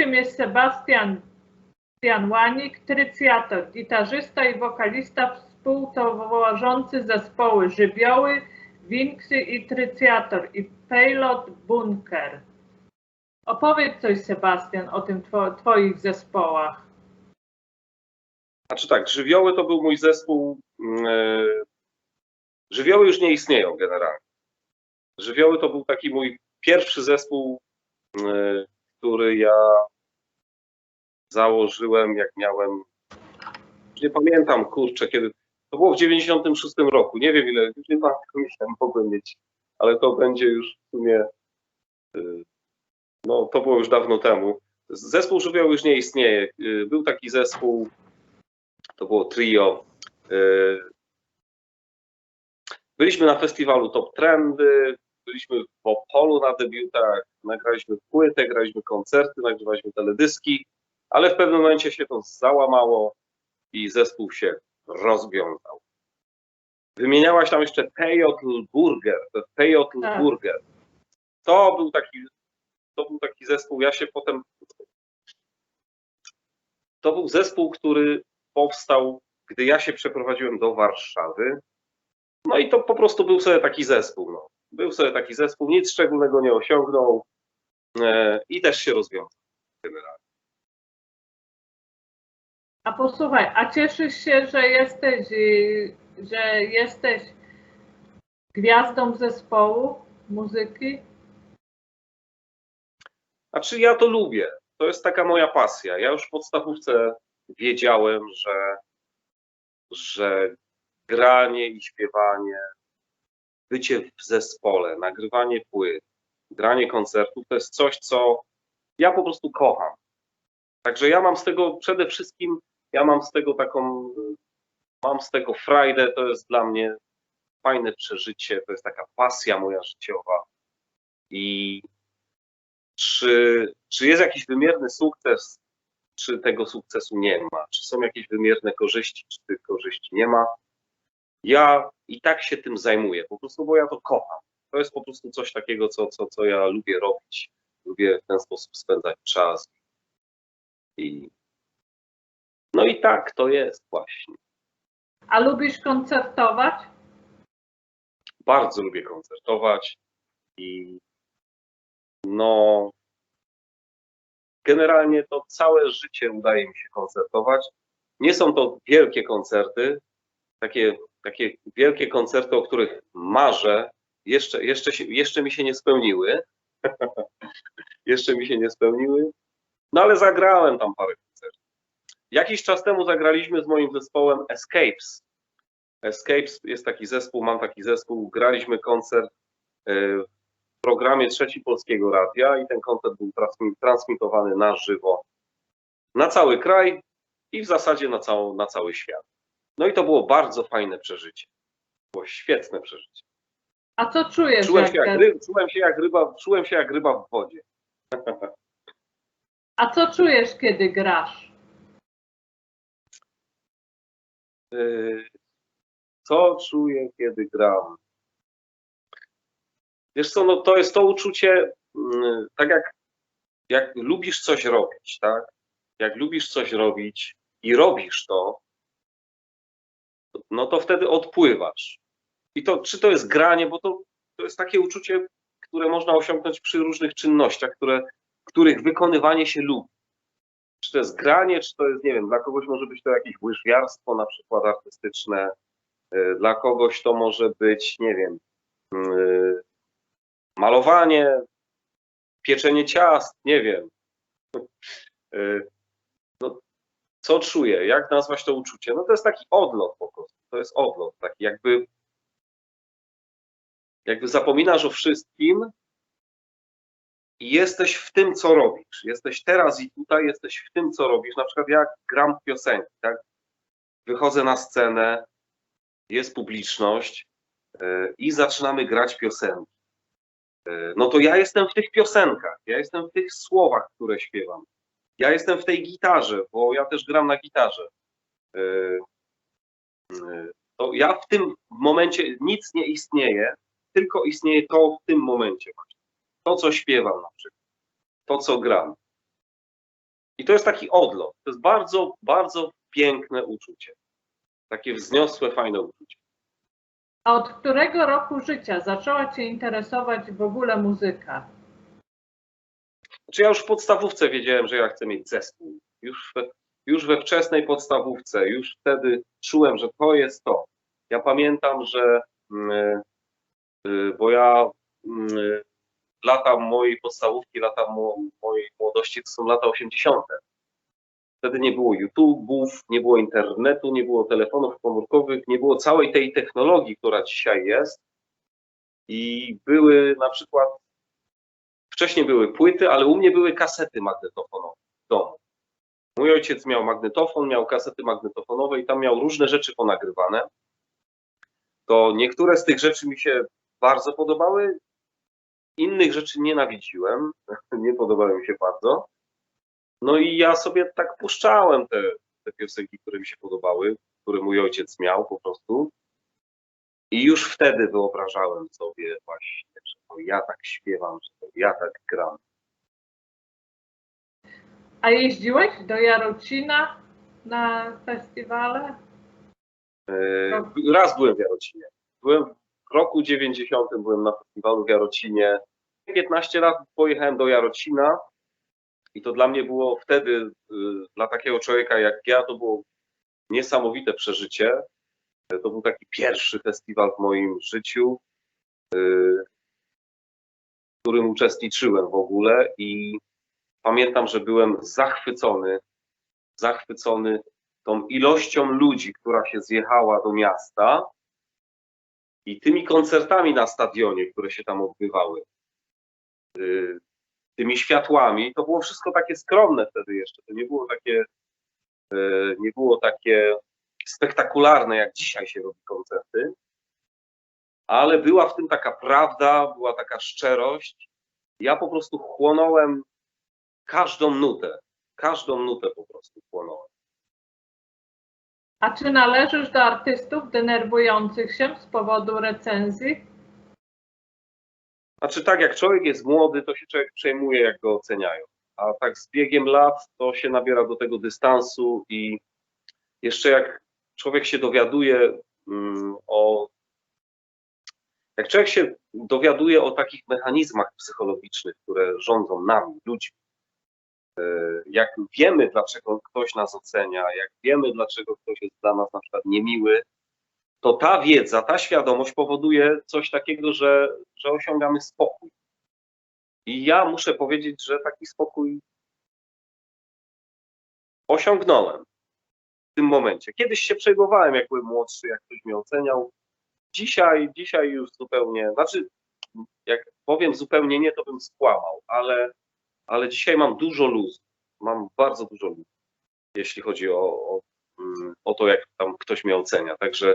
Gościem jest Sebastian Sebastian Łanik, trycjator, gitarzysta i wokalista współtworzący zespoły Żywioły, Winksy i Trycjator i Payload Bunker. Opowiedz coś Sebastian o tym two, twoich zespołach. Znaczy tak, żywioły to był mój zespół. Yy, żywioły już nie istnieją generalnie. Żywioły to był taki mój pierwszy zespół, yy, który ja założyłem, jak miałem. Nie pamiętam, kurczę, kiedy. To było w 96 roku. Nie wiem ile, już nie pamiętam, mogłem mieć, ale to będzie już w sumie. Yy, no, to było już dawno temu. Zespół żywioły już nie istnieje. Yy, Był taki zespół to było trio. Yy, Byliśmy na festiwalu Top Trendy, byliśmy w Opolu na debiutach, nagraliśmy płytę, graliśmy koncerty, nagrywaliśmy teledyski, ale w pewnym momencie się to załamało i zespół się rozwiązał. Wymieniałaś tam jeszcze Peyotl Burger, to Peyotl Tak. Burger. To był taki, to był taki zespół, ja się potem to był zespół, który powstał, gdy ja się przeprowadziłem do Warszawy. No i to po prostu był sobie taki zespół. No. Był sobie taki zespół, nic szczególnego nie osiągnął e, i też się rozwiązał generalnie. A posłuchaj, a cieszysz się, że jesteś, y, że jesteś gwiazdą zespołu muzyki? Znaczy ja to lubię. To jest taka moja pasja. Ja już w podstawówce wiedziałem, że, że granie i śpiewanie, bycie w zespole, nagrywanie płyt, granie koncertów to jest coś, co ja po prostu kocham. Także ja mam z tego przede wszystkim, ja mam z tego taką, mam z tego frajdę, to jest dla mnie fajne przeżycie, to jest taka pasja moja życiowa. I czy, czy jest jakiś wymierny sukces, czy tego sukcesu nie ma, czy są jakieś wymierne korzyści, czy tych korzyści nie ma. Ja i tak się tym zajmuję, po prostu, bo ja to kocham. To jest po prostu coś takiego, co, co, co ja lubię robić. Lubię w ten sposób spędzać czas. I no i tak to jest właśnie. A lubisz koncertować? Bardzo lubię koncertować i no generalnie to całe życie udaje mi się koncertować. Nie są to wielkie koncerty, takie, takie wielkie koncerty, o których marzę, jeszcze, jeszcze, się, jeszcze mi się nie spełniły. jeszcze mi się nie spełniły. No ale zagrałem tam parę koncertów. Jakiś czas temu zagraliśmy z moim zespołem Escapes. Escapes jest taki zespół, mam taki zespół. Graliśmy koncert e, w programie Trzeci Polskiego Radia i ten koncert był transmi- transmitowany na żywo na cały kraj i w zasadzie na, całą, na cały świat. No i to było bardzo fajne przeżycie. Było świetne przeżycie. A co czujesz? Czułem jak się jak, ry, czułem się jak ryba, czułem się jak ryba w wodzie. A co czujesz, kiedy grasz? Yy, Co czuję, kiedy gram? Wiesz co, no to jest to uczucie, mm, tak jak, jak lubisz coś robić, tak? Jak lubisz coś robić i robisz to, no to wtedy odpływasz. I to, czy to jest granie, bo to, to jest takie uczucie, które można osiągnąć przy różnych czynnościach, które, których wykonywanie się lubi. Czy to jest granie, czy to jest, nie wiem, dla kogoś może być to jakieś łyżwiarstwo na przykład artystyczne, y, dla kogoś to może być, nie wiem, y, malowanie, pieczenie ciast, nie wiem. Co czuję? Jak nazwać to uczucie? No to jest taki odlot po prostu. To jest odlot, taki jakby jakby zapominasz o wszystkim i jesteś w tym, co robisz. Jesteś teraz i tutaj, jesteś w tym, co robisz. Na przykład jak gram piosenki, tak? Wychodzę na scenę, jest publiczność yy, i zaczynamy grać piosenki. Yy, no to ja jestem w tych piosenkach, ja jestem w tych słowach, które śpiewam. Ja jestem w tej gitarze, bo ja też gram na gitarze. Yy, yy, to ja w tym momencie nic nie istnieje, tylko istnieje to w tym momencie. To, co śpiewam na przykład, to, co gram. I to jest taki odlot. To jest bardzo, bardzo piękne uczucie. Takie wzniosłe, fajne uczucie. A od którego roku życia zaczęła Cię interesować w ogóle muzyka? Znaczy ja już w podstawówce wiedziałem, że ja chcę mieć zespół. Już już we wczesnej podstawówce, już wtedy czułem, że to jest to. Ja pamiętam, że mm, y, bo ja mm, lata mojej podstawówki, lata mo, mojej młodości to są lata 80. Wtedy nie było YouTube'ów, nie było internetu, nie było telefonów komórkowych, nie było całej tej technologii, która dzisiaj jest. I były na przykład, wcześniej były płyty, ale u mnie były kasety magnetofonowe w domu. Mój ojciec miał magnetofon, miał kasety magnetofonowe i tam miał różne rzeczy ponagrywane. To niektóre z tych rzeczy mi się bardzo podobały, innych rzeczy nienawidziłem, nie podobały mi się bardzo. No i ja sobie tak puszczałem te, te piosenki, które mi się podobały, które mój ojciec miał po prostu. I już wtedy wyobrażałem sobie właśnie, że to ja tak śpiewam, że to ja tak gram. A jeździłeś do Jarocina na festiwale? E, Raz byłem w Jarocinie. Byłem w roku 90 byłem na festiwalu w Jarocinie. 15 lat pojechałem do Jarocina i to dla mnie było wtedy, y, dla takiego człowieka jak ja, to było niesamowite przeżycie. To był taki pierwszy festiwal w moim życiu, y, w którym uczestniczyłem w ogóle i pamiętam, że byłem zachwycony, zachwycony tą ilością ludzi, która się zjechała do miasta i tymi koncertami na stadionie, które się tam odbywały. Y, tymi światłami, to było wszystko takie skromne wtedy jeszcze. To nie było takie, y, nie było takie spektakularne, jak dzisiaj się robi koncerty, ale była w tym taka prawda, była taka szczerość. Ja po prostu chłonąłem każdą nutę, każdą nutę po prostu chłonąłem. A czy należysz do artystów denerwujących się z powodu recenzji? Znaczy tak, jak człowiek jest młody, to się człowiek przejmuje, jak go oceniają. A tak z biegiem lat to się nabiera do tego dystansu i jeszcze jak człowiek się dowiaduje mm, o. Jak człowiek się dowiaduje o takich mechanizmach psychologicznych, które rządzą nami, ludźmi, e, jak wiemy, dlaczego ktoś nas ocenia, jak wiemy, dlaczego ktoś jest dla nas na przykład niemiły, to ta wiedza, ta świadomość powoduje coś takiego, że, że osiągamy spokój. I ja muszę powiedzieć, że taki spokój osiągnąłem tym momencie. Kiedyś się przejmowałem, jak byłem młodszy, jak ktoś mnie oceniał. Dzisiaj, dzisiaj już zupełnie, znaczy, jak powiem zupełnie nie, to bym skłamał, ale, ale dzisiaj mam dużo luzu. Mam bardzo dużo luzu, jeśli chodzi o, o, mm, o to, jak tam ktoś mnie ocenia. Także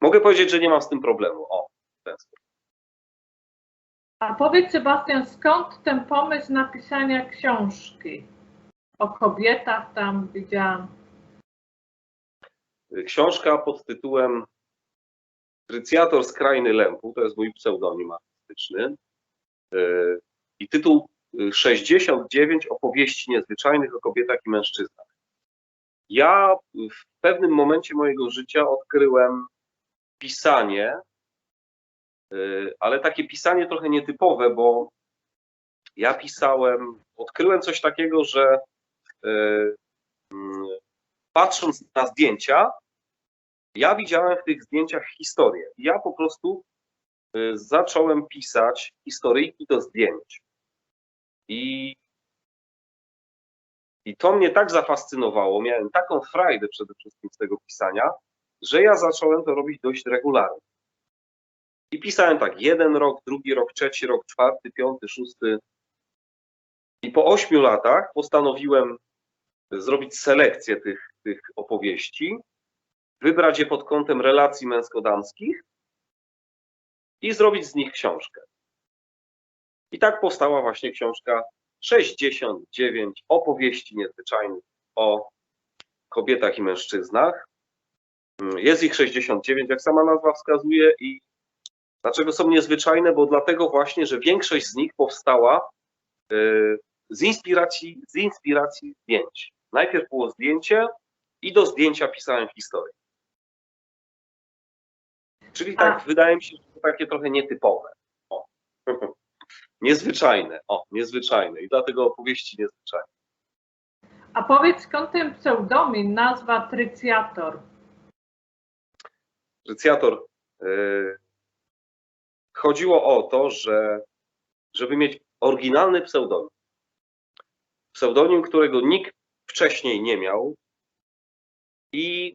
Mogę powiedzieć, że nie mam z tym problemu. O, w ten sposób. A powiedz Sebastian, skąd ten pomysł napisania książki? O kobietach tam widziałam. Książka pod tytułem Trycjator z krainy Lępu, to jest mój pseudonim artystyczny. Yy, I tytuł 69 opowieści niezwyczajnych o kobietach i mężczyznach. Ja w pewnym momencie mojego życia odkryłem pisanie, y, ale takie pisanie trochę nietypowe, bo ja pisałem, odkryłem coś takiego, że patrząc na zdjęcia, ja widziałem w tych zdjęciach historię. Ja po prostu y, zacząłem pisać historyjki do zdjęć. I, I to mnie tak zafascynowało, miałem taką frajdę przede wszystkim z tego pisania, że ja zacząłem to robić dość regularnie. I pisałem tak, jeden rok, drugi rok, trzeci rok, czwarty, piąty, szósty. I po ośmiu latach postanowiłem zrobić selekcję tych, tych opowieści, wybrać je pod kątem relacji męsko-damskich i zrobić z nich książkę. I tak powstała właśnie książka 69 opowieści niezwyczajnych o kobietach i mężczyznach. Jest ich 69, jak sama nazwa wskazuje, i dlaczego są niezwyczajne? Bo dlatego właśnie, że większość z nich powstała y, z inspiracji, z inspiracji zdjęć. Najpierw było zdjęcie i do zdjęcia pisałem historię. Czyli tak, A. wydaje mi się, że to takie trochę nietypowe. O. niezwyczajne. O, niezwyczajne. I dlatego opowieści niezwyczajne. A powiedz skąd ten pseudonim, nazwa Trycjator? Rycjator. Yy, chodziło o to, że żeby mieć oryginalny pseudonim. Pseudonim, którego nikt wcześniej nie miał i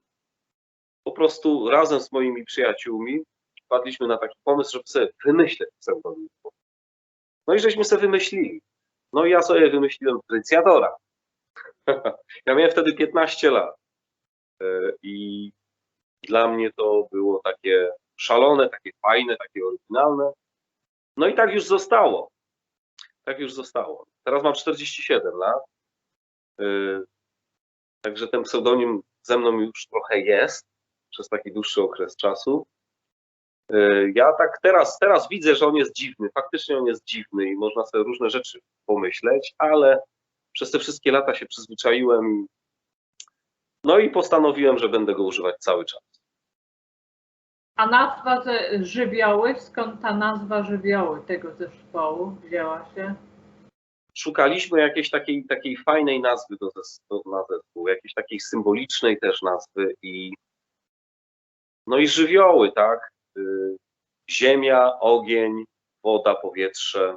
po prostu razem z moimi przyjaciółmi wpadliśmy na taki pomysł, żeby sobie wymyśleć pseudonim. No i żeśmy sobie wymyślili. No i ja sobie wymyśliłem Trycjatora. ja miałem wtedy 15 lat Yy, i dla mnie to było takie szalone, takie fajne, takie oryginalne. No i tak już zostało. Tak już zostało. Teraz mam 47 lat. Yy, Także ten pseudonim ze mną już trochę jest przez taki dłuższy okres czasu. Yy, Ja tak teraz, teraz widzę, że on jest dziwny. Faktycznie on jest dziwny i można sobie różne rzeczy pomyśleć, ale przez te wszystkie lata się przyzwyczaiłem. No i postanowiłem, że będę go używać cały czas. A nazwa żywioły, skąd ta nazwa żywioły tego zespołu wzięła się? Szukaliśmy jakiejś takiej, takiej fajnej nazwy do, do, na zespół, jakiejś takiej symbolicznej też nazwy i no i żywioły, tak? Y, Ziemia, ogień, woda, powietrze,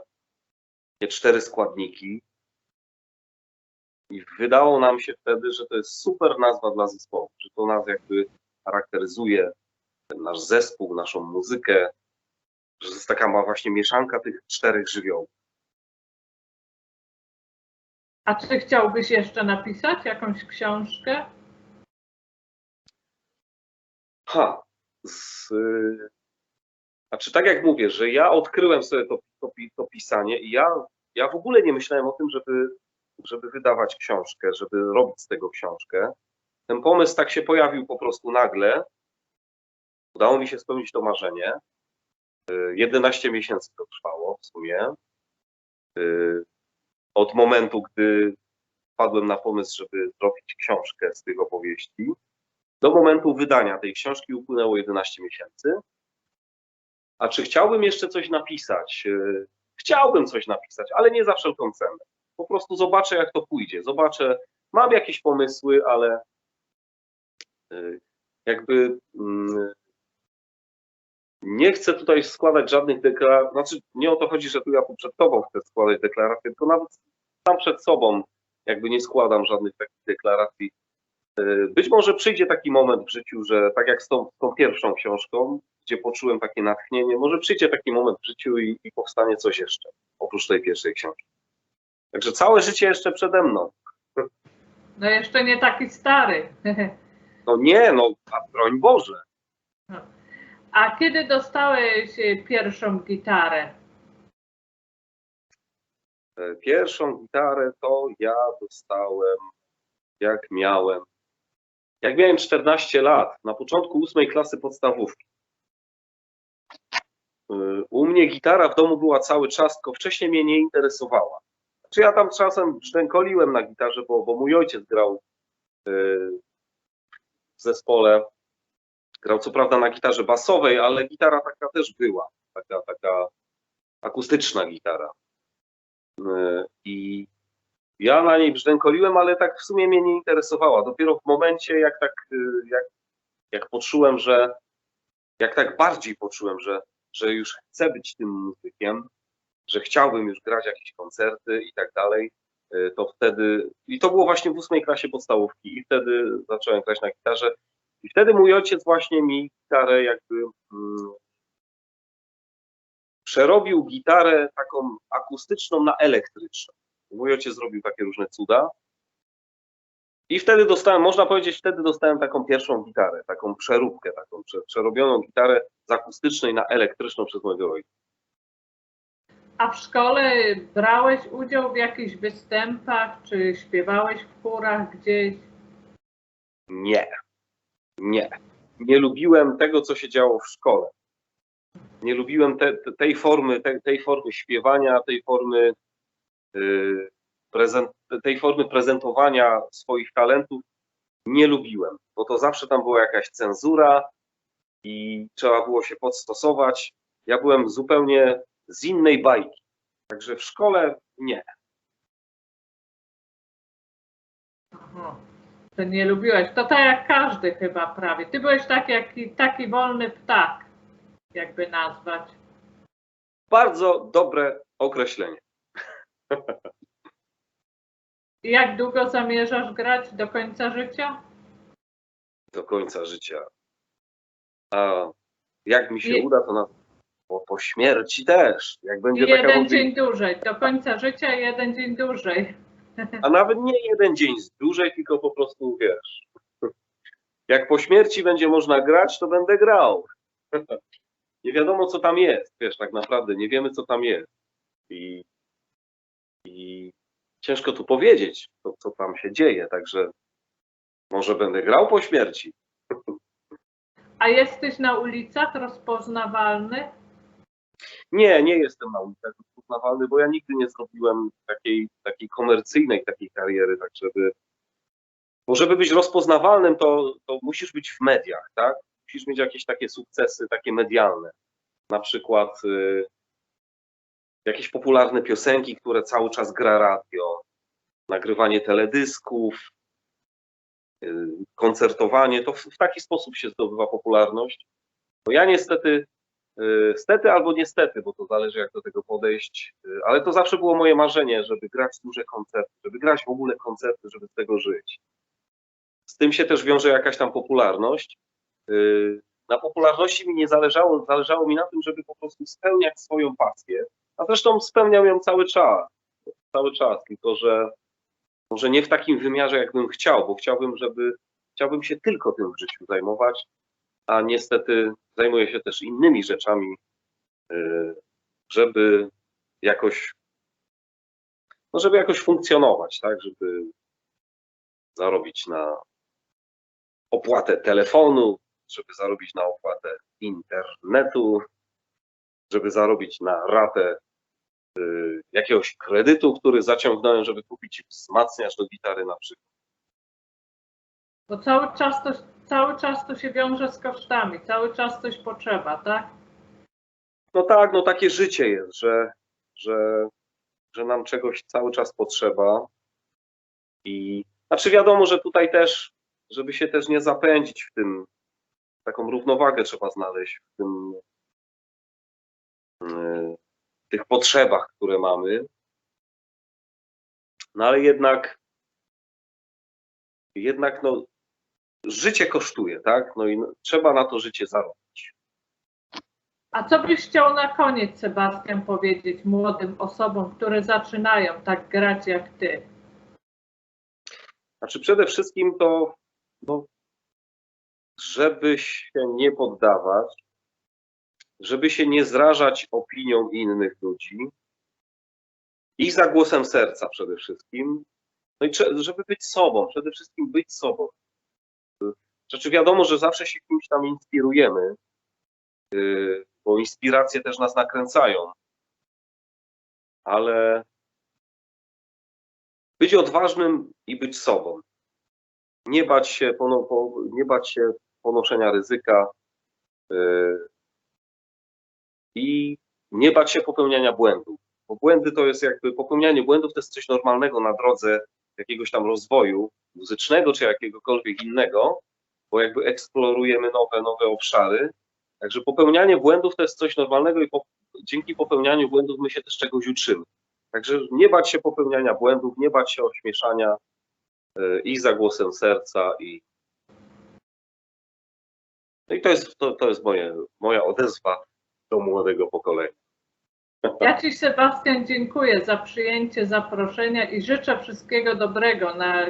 te cztery składniki. I wydało nam się wtedy, że to jest super nazwa dla zespołu, że to nas jakby charakteryzuje nasz zespół, naszą muzykę, że to jest taka ma właśnie mieszanka tych czterech żywiołów. A czy chciałbyś jeszcze napisać jakąś książkę? Ha, z, y, znaczy tak jak mówię, że ja odkryłem sobie to, to, to pisanie i ja, ja w ogóle nie myślałem o tym, żeby, żeby wydawać książkę, żeby robić z tego książkę. Ten pomysł tak się pojawił po prostu nagle. Udało mi się spełnić to marzenie. Y, 11 miesięcy to trwało w sumie. Od momentu, gdy wpadłem na pomysł, żeby zrobić książkę z tych opowieści, do momentu wydania tej książki upłynęło 11 miesięcy. A czy chciałbym jeszcze coś napisać? Yy, Chciałbym coś napisać, ale nie za wszelką cenę. Po prostu zobaczę, jak to pójdzie. Zobaczę, mam jakieś pomysły, ale yy, jakby mm, nie chcę tutaj składać żadnych deklaracji. Znaczy, nie o to chodzi, że tu ja tu przed tobą chcę składać deklaracje, tylko nawet sam przed sobą jakby nie składam żadnych takich deklaracji. Yy, Być może przyjdzie taki moment w życiu, że tak jak z tą, z tą pierwszą książką, gdzie poczułem takie natchnienie, może przyjdzie taki moment w życiu i, i powstanie coś jeszcze, oprócz tej pierwszej książki. Także całe życie jeszcze przede mną. No jeszcze nie taki stary. No nie, no, broń Boże. A kiedy dostałeś e, pierwszą gitarę? E, Pierwszą gitarę to ja dostałem, jak miałem, jak miałem 14 lat, na początku ósmej klasy podstawówki. E, U mnie gitara w domu była cały czas, tylko wcześniej mnie nie interesowała. Czy ja tam czasem szczękoliłem na gitarze, bo, bo mój ojciec grał e, w zespole. Grał co prawda na gitarze basowej, ale gitara taka też była, taka, taka akustyczna gitara. E, I ja na niej brzdękoliłem, ale tak w sumie mnie nie interesowała. Dopiero w momencie, jak tak, e, jak, jak poczułem, że, jak tak bardziej poczułem, że, że już chcę być tym muzykiem, że chciałbym już grać jakieś koncerty i tak dalej, e, to wtedy, i to było właśnie w ósmej klasie podstawówki, i wtedy zacząłem grać na gitarze. I wtedy mój ojciec właśnie mi gitarę jakby mm, przerobił gitarę taką akustyczną na elektryczną. Mój ojciec zrobił takie różne cuda. I wtedy dostałem, można powiedzieć, wtedy dostałem taką pierwszą gitarę, taką przeróbkę, taką prze- przerobioną gitarę z akustycznej na elektryczną przez mojego ojca. A w szkole brałeś udział w jakichś występach, czy śpiewałeś w chórach gdzieś? Nie, nie. Nie lubiłem tego, co się działo w szkole. Nie lubiłem te, te, tej formy, te, tej formy śpiewania, tej formy yy, prezent, tej formy prezentowania swoich talentów nie lubiłem, bo to zawsze tam była jakaś cenzura i trzeba było się podstosować. Ja byłem zupełnie z innej bajki. Także w szkole nie. To nie lubiłeś. To tak jak każdy chyba prawie. Ty byłeś taki, taki, taki wolny ptak, jakby nazwać. Bardzo dobre określenie. Jak długo zamierzasz grać do końca życia? Do końca życia. A jak mi się uda, to na, po, po śmierci też. Jak będzie taka jeden możliwość. dzień dłużej. Do końca życia jeden dzień dłużej. A nawet nie jeden dzień dłużej, tylko po prostu wiesz. Jak po śmierci będzie można grać, to będę grał. Nie wiadomo, co tam jest, wiesz, tak naprawdę nie wiemy, co tam jest. I, i ciężko tu powiedzieć, co, co tam się dzieje, także może będę grał po śmierci. A jesteś na ulicach rozpoznawalny? Nie, nie jestem na ulicach rozpoznawalny, bo ja nigdy nie zrobiłem takiej, takiej komercyjnej takiej kariery, tak żeby. Bo żeby być rozpoznawalnym, to, to musisz być w mediach, tak? Musisz mieć jakieś takie sukcesy, takie medialne. Na przykład y, jakieś popularne piosenki, które cały czas gra radio, nagrywanie teledysków, y, koncertowanie. To w, w taki sposób się zdobywa popularność. Bo ja niestety Stety albo niestety, bo to zależy jak do tego podejść, y, ale to zawsze było moje marzenie, żeby grać duże koncerty, żeby grać w ogóle koncerty, żeby z tego żyć. Z tym się też wiąże jakaś tam popularność. Y, Na popularności mi nie zależało, zależało mi na tym, żeby po prostu spełniać swoją pasję, a zresztą spełniał ją cały czas, cały czas, tylko że może nie w takim wymiarze, jakbym chciał, bo chciałbym, żeby, chciałbym się tylko tym w życiu zajmować, a niestety zajmuję się też innymi rzeczami, y, żeby jakoś, no żeby jakoś funkcjonować, tak, żeby zarobić na opłatę telefonu, żeby zarobić na opłatę internetu, żeby zarobić na ratę y, jakiegoś kredytu, który zaciągnąłem, żeby kupić wzmacniacz do gitary na przykład. Bo cały czas to, cały czas to się wiąże z kosztami, cały czas coś potrzeba, tak? No tak, no takie życie jest, że, że, że nam czegoś cały czas potrzeba. I znaczy wiadomo, że tutaj też, żeby się też nie zapędzić w tym, taką równowagę trzeba znaleźć w tym, w tych potrzebach, które mamy. No ale jednak, jednak no, życie kosztuje, tak? No i trzeba na to życie zarobić. A co byś chciał na koniec, Sebastian, powiedzieć młodym osobom, które zaczynają tak grać jak ty? Znaczy przede wszystkim to, no, żeby się nie poddawać, żeby się nie zrażać opinią innych ludzi i za głosem serca przede wszystkim, no i żeby być sobą, przede wszystkim być sobą. Znaczy wiadomo, że zawsze się kimś tam inspirujemy, yy, bo inspiracje też nas nakręcają, ale być odważnym i być sobą. Nie bać się, nie bać się ponoszenia ryzyka yy, i nie bać się popełniania błędów. Bo błędy to jest jakby, popełnianie błędów to jest coś normalnego na drodze jakiegoś tam rozwoju muzycznego czy jakiegokolwiek innego, bo jakby eksplorujemy nowe, nowe obszary. Także popełnianie błędów to jest coś normalnego i po, dzięki popełnianiu błędów my się też czegoś uczymy. Także nie bać się popełniania błędów, nie bać się ośmieszania y, i za głosem serca i no i to jest, to, to jest moje, moja odezwa do młodego pokolenia. Ja Ci, Sebastian, dziękuję za przyjęcie zaproszenia i życzę wszystkiego dobrego na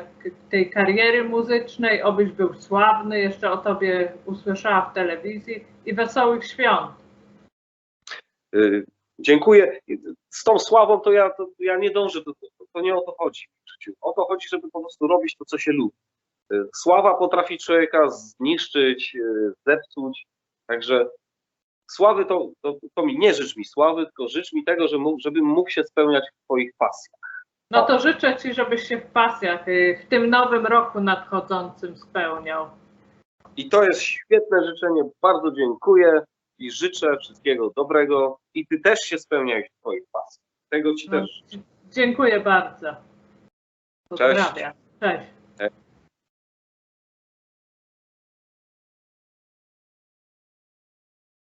tej kariery muzycznej, obyś był sławny, jeszcze o Tobie usłyszała w telewizji i wesołych świąt. Y, Dziękuję. Z tą sławą to ja, to ja nie dążę, to, to, to nie o to chodzi. O to chodzi, żeby po prostu robić to, co się lubi. Y, Sława potrafi człowieka zniszczyć, y, zepsuć, także sławy to, to, to mi nie życz mi sławy, tylko życz mi tego, że mógł, żebym mógł się spełniać w Twoich pasjach. No to życzę Ci, żebyś się w pasjach y, w tym nowym roku nadchodzącym spełniał. I to jest świetne życzenie. Bardzo dziękuję i życzę wszystkiego dobrego. I ty też się spełniałeś w twoich pasjach. Tego ci No, też życzę. dziękuję bardzo. Pozdrawiam. Cześć.